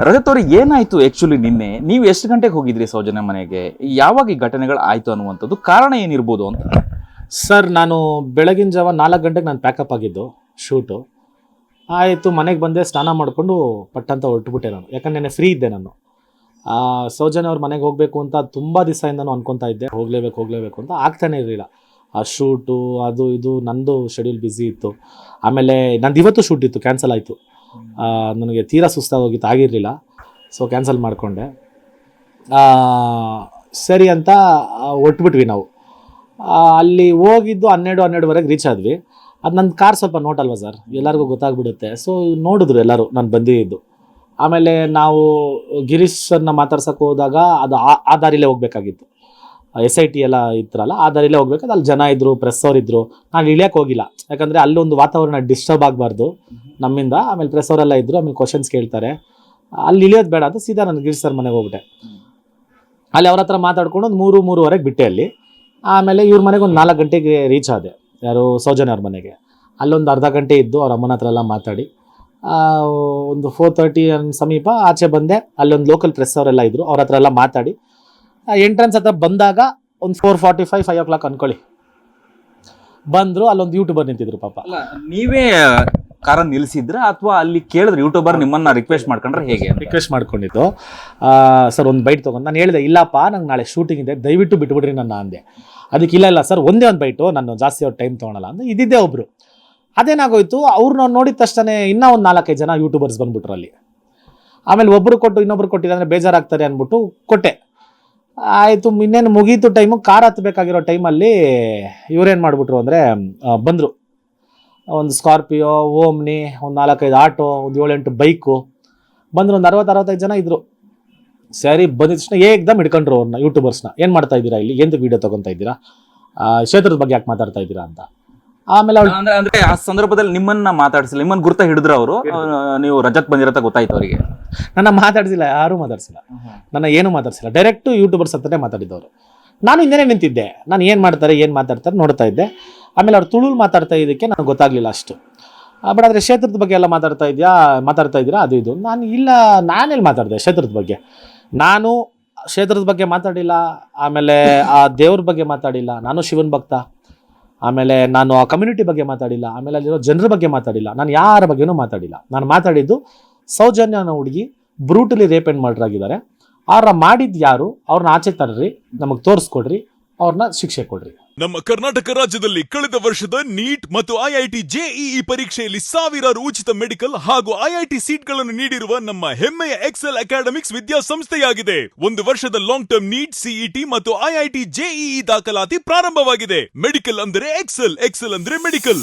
ರಜತ್ ಏನಾಯ್ತು ಆಕ್ಚುಲಿ ನಿನ್ನೆ? ನೀವು ಎಷ್ಟು ಗಂಟೆಗೆ ಹೋಗಿದ್ರಿ ಸೌಜನ್ಯ ಮನೆಗೆ? ಯಾವಾಗ ಈ ಘಟನೆಗಳು ಆಯ್ತು ಅನ್ನುವಂಥದ್ದು ಕಾರಣ ಏನಿರ್ಬೋದು ಅಂತ? ಸರ್ ನಾನು ಬೆಳಗಿನ ಜಾವ ನಾಲ್ಕು ಗಂಟೆಗೆ ನಾನು ಪ್ಯಾಕಪ್ ಆಗಿದ್ದು ಶೂಟು ಆಯಿತು ಮನೆಗೆ ಬಂದೆ ಸ್ನಾನ ಮಾಡಿಕೊಂಡು ಪಟ್ಟಂತ ಹೊರಟುಬಿಟ್ಟೆ ನಾನು. ಯಾಕಂದ್ರೆ ನೆನ್ನೆ ಫ್ರೀ ಇದ್ದೆ ನಾನು. ಆ, ಸೌಜನ್ಯ ಅವ್ರ ಮನೆಗೆ ಹೋಗಬೇಕು ಅಂತ ತುಂಬ ನಾನು ಅನ್ಕೊತಾ ಇದ್ದೆ. ಹೋಗಲೇಬೇಕು ಹೋಗಲೇಬೇಕು ಅಂತ ಆಗ್ತಾನೆ ಇರಲಿಲ್ಲ. ಆ ಶೂಟು ಅದು ಇದು ನಂದು ಶೆಡ್ಯೂಲ್ ಬ್ಯುಸಿ ಇತ್ತು. ಆಮೇಲೆ ನಂದು ಇವತ್ತು ಶೂಟ್ ಇತ್ತು ಕ್ಯಾನ್ಸಲ್ ಆಯಿತು. ನನಗೆ ತೀರಾ ಸುಸ್ತಾಗೋಗಿತ್ತು, ಆಗಿರಲಿಲ್ಲ. ಸೊ ಕ್ಯಾನ್ಸಲ್ ಮಾಡಿಕೊಂಡೆ. ಸರಿ ಅಂತ ಒಟ್ಬಿಟ್ವಿ ನಾವು. ಅಲ್ಲಿ ಹೋಗಿದ್ದು ಹನ್ನೆರಡು, ಹನ್ನೆರಡುವರೆಗೆ ರೀಚ್ ಆದ್ವಿ. ಅದು ನನ್ನ ಕಾರ್ ಸ್ವಲ್ಪ ನೋಟ್ ಅಲ್ವಾ ಸರ್ ಎಲ್ಲರಿಗೂ ಗೊತ್ತಾಗ್ಬಿಡುತ್ತೆ. ಸೊ ನೋಡಿದ್ರು ಎಲ್ಲರೂ ನಾನು ಬಂದಿದ್ದು. ಆಮೇಲೆ ನಾವು ಗಿರೀಶ್ ಸರ್ನ ಮಾತಾಡ್ಸಕ್ಕೆ ಹೋದಾಗ ಅದು ಆ ದಾರಿಲೇ ಹೋಗ್ಬೇಕಾಗಿತ್ತು. ಎಸ್ ಐ ಟಿ ಎಲ್ಲ ಇತ್ತರಲ್ಲ ಆ ದಾರಿಲೇ ಹೋಗ್ಬೇಕಾದ್ರೆ ಅಲ್ಲಿ ಜನ ಇದ್ರು ಪ್ರೆಸ್ ಅವ್ರು ಇದ್ರು. ನಾನು ಇಳಿಯಕ್ಕೆ ಹೋಗಿಲ್ಲ. ಯಾಕಂದರೆ ಅಲ್ಲೊಂದು ವಾತಾವರಣ ಡಿಸ್ಟರ್ಬ್ ಆಗಬಾರ್ದು ನಮ್ಮಿಂದ. ಆಮೇಲೆ ಪ್ರೆಸ್ ಅವರೆಲ್ಲ ಇದ್ರು, ಆಮೇಲೆ ಕ್ವಶನ್ಸ್ ಕೇಳ್ತಾರೆ. ಅಲ್ಲಿ ಇಳಿಯೋದು ಬೇಡ ಅಂತ ಸೀದಾ ನಾನು ಗಿರೀಶ್ ಸರ್ ಮನೆಗೆ ಹೋಗ್ಬಿಟ್ಟೆ. ಅಲ್ಲಿ ಅವ್ರ ಹತ್ರ ಮಾತಾಡ್ಕೊಂಡು ಒಂದು ಮೂರು, ಮೂರುವರೆಗೆ ಬಿಟ್ಟೆ ಅಲ್ಲಿ. ಆಮೇಲೆ ಇವ್ರ ಮನೆಗೆ ಒಂದು ನಾಲ್ಕು ಗಂಟೆಗೆ ರೀಚ್ ಆದೆ. ಯಾರು ಸೌಜನ್ಯ ಅವ್ರ ಮನೆಗೆ. ಅಲ್ಲೊಂದು ಅರ್ಧ ಗಂಟೆ ಇದ್ದು ಅವ್ರ ಅಮ್ಮನ ಹತ್ರ ಎಲ್ಲ ಮಾತಾಡಿ. ಒಂದು ಫೋರ್ ತರ್ಟಿ ಸಮೀಪ ಆಚೆ ಬಂದೆ. ಅಲ್ಲೊಂದು ಲೋಕಲ್ ಪ್ರೆಸ್ ಅವರೆಲ್ಲ ಇದ್ರು. ಅವ್ರ ಹತ್ರ ಎಲ್ಲ ಮಾತಾಡಿ. ಎಂಟ್ರೆನ್ಸ್ ಹತ್ರ ಬಂದಾಗ ಒಂದು four forty five five o'clock ಅನ್ಕೊಳ್ಳಿ. ಬಂದರು ಅಲ್ಲೊಂದು ಯೂಟ್ಯೂಬರ್ ನಿಂತಿದ್ರು ಪಾಪ. ಅಲ್ಲ ನೀವೇ ಕಾರನ್ನ ನಿಲ್ಸಿದ್ರ? ಅಥವಾ ಅಲ್ಲಿ ಕೇಳಿದ್ರೆ ಯೂಟ್ಯೂಬರ್ ನಿಮ್ಮನ್ನ ರಿಕ್ವೆಸ್ಟ್ ಮಾಡ್ಕೊಂಡ್ರೆ ಹೇಗೆ ರಿಕ್ವೆಸ್ಟ್ ಮಾಡ್ಕೊಂಡಿದ್ದು. ಸರ್ ಒಂದು ಬೈಟ್ ತೊಗೊಂಡು ನಾನು ಹೇಳಿದೆ ಇಲ್ಲಪ್ಪ ನಂಗೆ ನಾಳೆ ಶೂಟಿಂಗ್ ಇದೆ ದಯವಿಟ್ಟು ಬಿಟ್ಬಿಡ್ರಿ ನನ್ನ ಅಂದೆ. ಅದಕ್ಕೆ ಇಲ್ಲ ಇಲ್ಲ ಸರ್ ಒಂದೇ ಒಂದು ಬೈಟು ನಾನು ಜಾಸ್ತಿ ಅವ್ರು ಟೈಮ್ ತೊಗೊಳಲ್ಲ ಅಂದ್ರೆ ಇದ್ದಿದ್ದೇ ಒಬ್ಬರು ಅದೇನಾಗೋಯ್ತು ಅವ್ರನ್ನ ನೋಡಿದ ತಕ್ಷಣ ಇನ್ನೂ ಒಂದು ನಾಲ್ಕೈದು ಜನ ಯೂಟ್ಯೂಬರ್ಸ್ ಬಂದ್ಬಿಟ್ರು ಅಲ್ಲಿ. ಆಮೇಲೆ ಒಬ್ರು ಕೊಟ್ಟು ಇನ್ನೊಬ್ರು ಕೊಟ್ಟಿಲ್ಲ ಅಂದರೆ ಬೇಜಾರಾಗ್ತಾರೆ ಅಂದ್ಬಿಟ್ಟು ಕೊಟ್ಟೆ. ಆಯಿತು ಇನ್ನೇನು ಮುಗೀತು ಟೈಮು ಕಾರ್ ಹತ್ತಬೇಕಾಗಿರೋ ಟೈಮಲ್ಲಿ ಇವ್ರೇನು ಮಾಡಿಬಿಟ್ರು ಅಂದರೆ ಬಂದರು. ಒಂದು ಸ್ಕಾರ್ಪಿಯೋ ಓಮ್ನಿ ಒಂದು ನಾಲ್ಕೈದು ಆಟೋ ಒಂದು ಏಳೆಂಟು ಬೈಕು. ಬಂದರು ಒಂದು ಅರವತ್ತು ಅರವತ್ತೈದು ಜನ ಇದ್ದರು ಸರಿ ಬಂದಿದ ತಕ್ಷಣ ಏಕ್ದಮ್ ಹಿಡ್ಕೊಂಡ್ರು ಅವ್ರನ್ನ ಯೂಟ್ಯೂಬರ್ಸ್ನ ಏನು ಮಾಡ್ತಾ ಇದ್ದೀರಾ ಇಲ್ಲಿ? ಎಂದು ವೀಡಿಯೋ ತೊಗೊತಾ ಇದ್ದೀರಾ? ಕ್ಷೇತ್ರದ ಬಗ್ಗೆ ಯಾಕೆ ಮಾತಾಡ್ತಾ ಇದ್ದೀರಾ ಅಂತ. ಆಮೇಲೆ ಅವ್ರು ಅಂದ್ರೆ ಆ ಸಂದರ್ಭದಲ್ಲಿ ನಿಮ್ಮನ್ನ ಮಾತಾಡಿಸಿಲ್ಲ. ನಿಮ್ಮನ್ನ ಗುರ್ತ ಹಿಡಿದ್ರು ಅವರು. ನೀವು ರಜತ್ ಬಂದಿರತ್ತ ಗೊತ್ತಾಯ್ತು ಅವರಿಗೆ. ನನ್ನ ಮಾತಾಡಿಸಿಲ್ಲ ಯಾರೂ ಮಾತಾಡಿಸಿಲ್ಲ. ನನ್ನ ಏನೂ ಮಾತಾಡಿಸಿಲ್ಲ. ಡೈರೆಕ್ಟು ಯೂಟ್ಯೂಬರ್ಸ್ ಹತ್ರನೇ ಮಾತಾಡಿದ್ದವರು. ನಾನು ಹಿಂದೆ ನಿಂತಿದ್ದೆ. ನಾನು ಏನು ಮಾಡ್ತಾರೆ ಏನು ಮಾತಾಡ್ತಾರೆ ನೋಡ್ತಾ ಇದ್ದೆ. ಆಮೇಲೆ ಅವ್ರು ತುಳುಲ್ ಮಾತಾಡ್ತಾ ಇದಕ್ಕೆ ನನಗೆ ಗೊತ್ತಾಗಲಿಲ್ಲ ಅಷ್ಟು. ಬಟ್ ಆದರೆ ಕ್ಷೇತ್ರದ ಬಗ್ಗೆ ಎಲ್ಲ ಮಾತಾಡ್ತಾ ಇದೆಯಾ ಮಾತಾಡ್ತಾ ಇದ್ದೀರಾ? ಅದು ಇದು. ನಾನು ಇಲ್ಲ ನಾನೆಲ್ಲಿ ಮಾತಾಡಿದೆ ಕ್ಷೇತ್ರದ ಬಗ್ಗೆ? ನಾನು ಕ್ಷೇತ್ರದ ಬಗ್ಗೆ ಮಾತಾಡಿಲ್ಲ ಆಮೇಲೆ ಆ ದೇವ್ರ ಬಗ್ಗೆ ಮಾತಾಡಿಲ್ಲ. ನಾನು ಶಿವನ್ ಭಕ್ತ. ಆಮೇಲೆ ನಾನು ಆ ಕಮ್ಯುನಿಟಿ ಬಗ್ಗೆ ಮಾತಾಡಿಲ್ಲ. ಆಮೇಲೆ ಅಲ್ಲಿರೋ ಜನರ ಬಗ್ಗೆ ಮಾತಾಡಿಲ್ಲ. ನಾನು ಯಾರ ಬಗ್ಗೆನೂ ಮಾತಾಡಿಲ್ಲ. ನಾನು ಮಾತಾಡಿದ್ದು ಸೌಜನ್ಯ ಅನ್ನೋ ಹುಡುಗಿ ಬ್ರೂಟಲಿ ರೇಪ್ ಆ್ಯಂಡ್ ಮರ್ಡರ್ ಆಗಿದ್ದಾರೆ. ಅವ್ರನ್ನ ಮಾಡಿದ್ ಯಾರು? ಅವ್ರನ್ನ ಆಚೆ ತರ್ರಿ, ನಮಗೆ ತೋರಿಸ್ಕೊಡ್ರಿ ಅವ್ರನ್ನ ಶಿಕ್ಷೆ ಕೊಡ್ರಿ. ನಮ್ಮ ಕರ್ನಾಟಕ ರಾಜ್ಯದಲ್ಲಿ ಕಳೆದ ವರ್ಷದ ನೀಟ್ ಮತ್ತು ಐಐಟಿ ಜೆಇಇ ಪರೀಕ್ಷೆಯಲ್ಲಿ ಸಾವಿರಾರು ಉಚಿತ ಮೆಡಿಕಲ್ ಹಾಗೂ ಐಐಟಿ ಸೀಟ್ಗಳನ್ನು ನೀಡಿರುವ ನಮ್ಮ ಹೆಮ್ಮೆಯ ಎಕ್ಸೆಲ್ ಅಕಾಡೆಮಿಕ್ಸ್ ವಿದ್ಯಾಸಂಸ್ಥೆಯಾಗಿದೆ. ಒಂದು ವರ್ಷದ ಲಾಂಗ್ ಟರ್ಮ್ ನೀಟ್, ಸಿಇಟಿ ಮತ್ತು ಐಐಟಿ ಜೆಇಇ ದಾಖಲಾತಿ ಪ್ರಾರಂಭವಾಗಿದೆ. ಮೆಡಿಕಲ್ ಅಂದರೆ ಎಕ್ಸೆಲ್ ಎಕ್ಸೆಲ್ ಅಂದ್ರೆ ಮೆಡಿಕಲ್.